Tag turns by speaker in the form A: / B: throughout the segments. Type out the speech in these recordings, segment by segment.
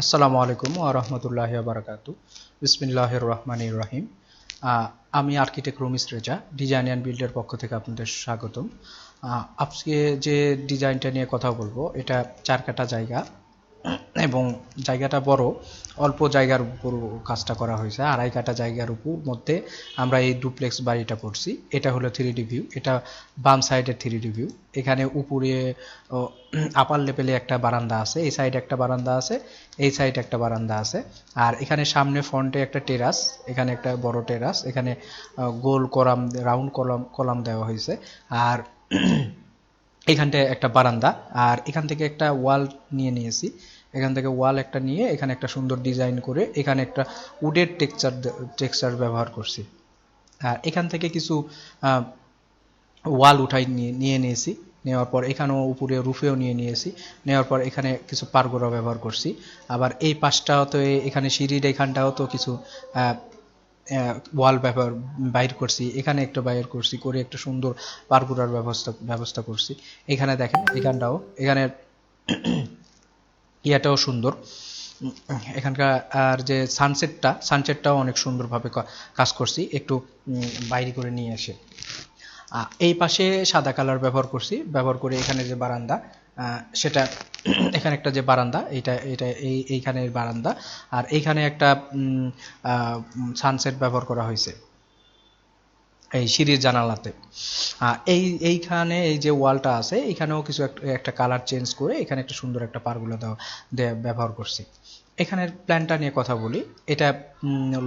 A: আসসালামু আলাইকুম ওয়া রাহমাতুল্লাহি বারাকাতু বিসমিল্লাহির রহমানির রহিম। আমি architect Ramis Reza, design and বিল্ডের পক্ষ থেকে আপনাদের স্বাগতম। আজকে যে ডিজাইনটা নিয়ে কথা বলব, এটা চার কাটা জায়গা। এবং জায়গাটা বড়, অল্প জায়গার উপর কাজটা করা হয়েছে। আড়াই কাটা জায়গার উপর মধ্যে আমরা এই ডুপ্লেক্স বাড়িটা করছি। এটা হলো থ্রি ডি ভিউ এটা বাম সাইডের থ্রি ডি ভিউ এখানে উপরে আপার লেভেলে একটা বারান্দা আছে, এই সাইডে একটা বারান্দা আছে, এই সাইডে একটা বারান্দা আছে। আর এখানে সামনে ফ্রন্টে একটা টেরাস এখানে একটা বড় টেরাস এখানে গোল কলাম রাউন্ড কলাম কলাম দেওয়া হয়েছে। আর এখানটায় একটা বারান্দা, আর এখান থেকে একটা ওয়াল নিয়ে নিয়েছি। এখান থেকে ওয়াল একটা নিয়ে এখানে একটা সুন্দর ডিজাইন করে এখানে একটা উডের টেক্সচার টেক্সচার ব্যবহার করছি। আর এখান থেকে কিছু ওয়াল উঠাই নিয়ে নিয়ে নিয়েছি। নেওয়ার পর এখানেও উপরে রুফেও নিয়ে নিয়েছি। নেওয়ার পর এখানে কিছু পারগোড়া ব্যবহার করছি। আবার এই পাশটাও তো এখানে সিঁড়ির এখানটাও তো কিছু ওয়াল ব্যবহার বাইর করছি, এখানে একটা বাইর করছি, করে একটা সুন্দর পারগোড়ার ব্যবস্থা ব্যবস্থা করছি। এখানে দেখেন, এখানটাও, এখানে ইয়াটাও সুন্দর। এখানকার, আর যে সানসেটটা সানসেটটাও অনেক সুন্দরভাবে কাজ করছি, একটু বাইরে করে নিয়ে আসে এই পাশে সাদা কালার ব্যবহার করছি, ব্যবহার করে এখানে যে বারান্দা সেটা এখানে একটা যে বারান্দা, এইটা এটা এই এইখানের বারান্দা, আর এইখানে একটা সানসেট ব্যবহার করা হয়েছে। এই সিঁড়ির জানালাতে। এই, এইখানে এই যে ওয়ালটা আছে, এখানেও কিছু একটা কালার চেঞ্জ করে এখানে একটা সুন্দর একটা পারগুলো দেওয়া ব্যবহার করছি। এখানের প্ল্যানটা নিয়ে কথা বলি। এটা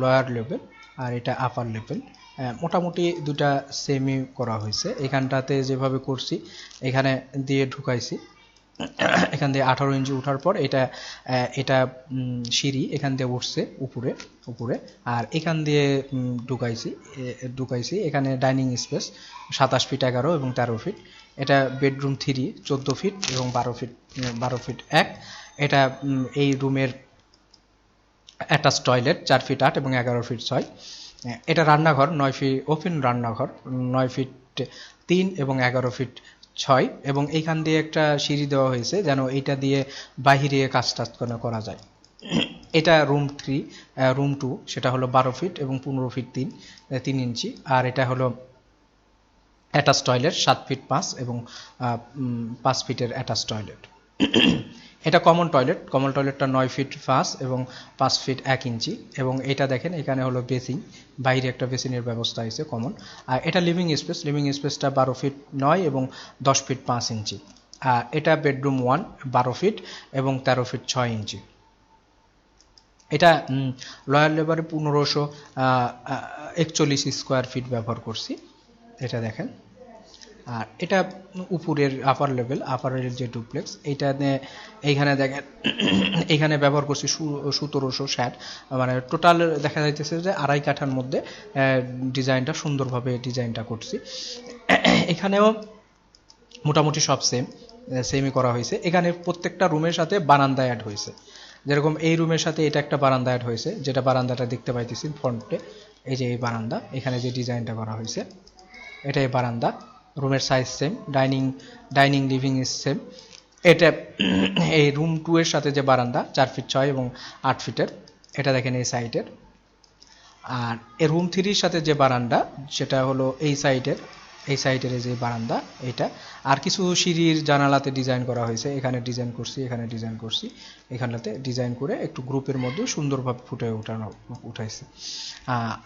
A: লয়ার লেভেল আর এটা আপার লেভেল মোটামুটি দুটা সেমি করা হয়েছে। এখানটাতে যেভাবে করছি, এখানে দিয়ে ঢুকাইছি। এখান দিয়ে আঠারো ইঞ্চি ওঠার পর এটা এটা সিঁড়ি এখান দিয়ে উঠছে উপরে উপরে। আর এখান দিয়ে ঢুকাইছি ঢুকাইছি। এখানে ডাইনিং স্পেস সাতাশ ফিট এগারো এবং তেরো ফিট। এটা বেডরুম থ্রি, চোদ্দ ফিট এবং বারো ফিট বারো ফিট এক। এটা এই রুমের অ্যাটাচ টয়লেট চার ফিট আট এবং এগারো ফিট ছয়। এটা রান্নাঘর, নয় ফিট ওপেন রান্নাঘর, নয় ফিট তিন এবং এগারো ফিট ছয় এবং এইখান দিয়ে একটা সিঁড়ি দেওয়া হয়েছে যেন এইটা দিয়ে বাহিরে কাজ টাজ করা যায়। এটা রুম থ্রি রুম টু সেটা হলো বারো ফিট এবং পনেরো ফিট তিন তিন ইঞ্চি। আর এটা হলো অ্যাটাচ টয়লেট সাত ফিট পাঁচ এবং পাঁচ ফিটের অ্যাটাচ টয়লেট এটা কমন টয়লেট কমন টয়লেটটা নয় ফিট পাঁচ এবং পাঁচ ফিট এক ইঞ্চি এবং এটা দেখেন, এখানে হলো বেসিং বাইরে একটা বেসিনের ব্যবস্থা আছে কমন আর এটা লিভিং স্পেস লিভিং স্পেসটা বারো ফিট নয় এবং দশ ফিট পাঁচ ইঞ্চি। আর এটা বেডরুম ওয়ান বারো ফিট এবং তেরো ফিট ছয় ইঞ্চি। এটা লয়ার লেবারে পনেরোশো একচল্লিশ স্কোয়ার ফিট ব্যবহার করছি। এটা দেখেন। আর এটা উপরের আপার লেভেল আপারের যে ডুপ্লেক্স এইটা নে- এইখানে দেখেন, এইখানে ব্যবহার করছি সতেরোশো ষাট। মানে টোটাল দেখা যাইতেছে যে আড়াই কাঠার মধ্যে ডিজাইনটা সুন্দরভাবে ডিজাইনটা করছি। এখানেও মোটামুটি সব সেম সেমই করা হয়েছে। এখানে প্রত্যেকটা রুমের সাথে বারান্দা অ্যাড হয়েছে। যেরকম এই রুমের সাথে এটা একটা বারান্দা অ্যাড হয়েছে, যেটা বারান্দাটা দেখতে পাইতেছি ফ্রন্টে এই যে এই বারান্দা, এখানে যে ডিজাইনটা করা হয়েছে এটা এই বারান্দা। রুমের size same dining dining living is same এটা, এই রুম টু এর সাথে যে বারান্দা, চার ফিট ছয় এবং আট ফিটের এটা দেখেন এই সাইডের আর এই রুম থ্রির সাথে যে বারান্দা, সেটা হলো এই সাইডের এই সাইডের যে বারান্দা, এটা। আর কিছু সিঁড়ির জানালাতে ডিজাইন করা হয়েছে। এখানে ডিজাইন করছি, এখানে ডিজাইন করছি। এখানটাতে ডিজাইন করে একটু গ্রুপের মধ্যে সুন্দরভাবে ফুটে ওঠানো, উঠাইছে।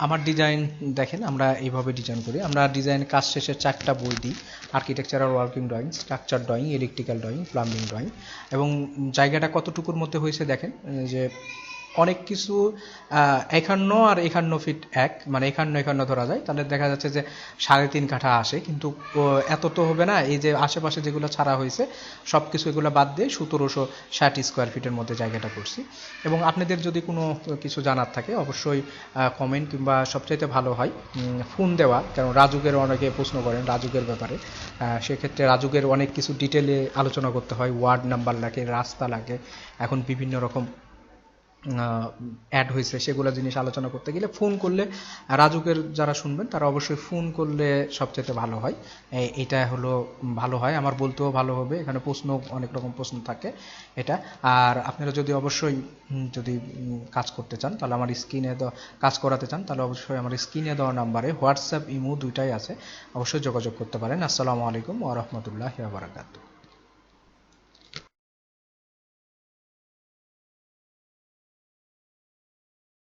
A: আমার ডিজাইন দেখেন, আমরা এইভাবে ডিজাইন করি। আমরা ডিজাইন কাজ শেষে চারটা বই দিই। Architectural working drawing structure drawing electrical drawing plumbing drawing এবং জায়গাটা কতটুকুর মধ্যে হয়েছে দেখেন যে অনেক কিছু একান্ন আর একান্ন ফিট এক মানে একান্ন একান্ন ধরা যায়। তাহলে দেখা যাচ্ছে যে সাড়ে তিন কাঠা আসে, কিন্তু এত তো হবে না। এই যে আশেপাশে যেগুলো ছাড়া হয়েছে সব কিছু এগুলো বাদ দিয়ে সতেরোশো ষাট স্কোয়ার ফিটের মধ্যে জায়গাটা করছি। এবং আপনাদের যদি কোনো কিছু জানার থাকে, অবশ্যই কমেন্ট কিংবা সবচাইতে ভালো হয় ফোন দেওয়া। কারণ রাজুকের অনেকে প্রশ্ন করেন রাজুকের ব্যাপারে। সেক্ষেত্রে রাজুকের অনেক কিছু ডিটেলে আলোচনা করতে হয়। ওয়ার্ড নাম্বার লাগে, রাস্তা লাগে, এখন বিভিন্ন রকম অ্যাড হয়েছে, সেগুলো জিনিস আলোচনা করতে গেলে ফোন করলে, রাজুকের যারা শুনবেন, তারা অবশ্যই ফোন করলে সবচেয়ে ভালো হয়। এটা হলো ভালো হয়, আমার বলতেও ভালো হবে, এখানে প্রশ্ন অনেক রকম প্রশ্ন থাকে এটা। আর আপনারা যদি অবশ্যই যদি কাজ করতে চান, তাহলে আমার স্ক্রিনে কাজ করাতে চান, তাহলে অবশ্যই আমার স্ক্রিনে দেওয়া নাম্বারে হোয়াটসঅ্যাপ, ইমো দুইটাই আছে, অবশ্যই যোগাযোগ করতে পারেন। আসসালামু আলাইকুম ওয়া রাহমাতুল্লাহি ওয়া বারাকাতুহু।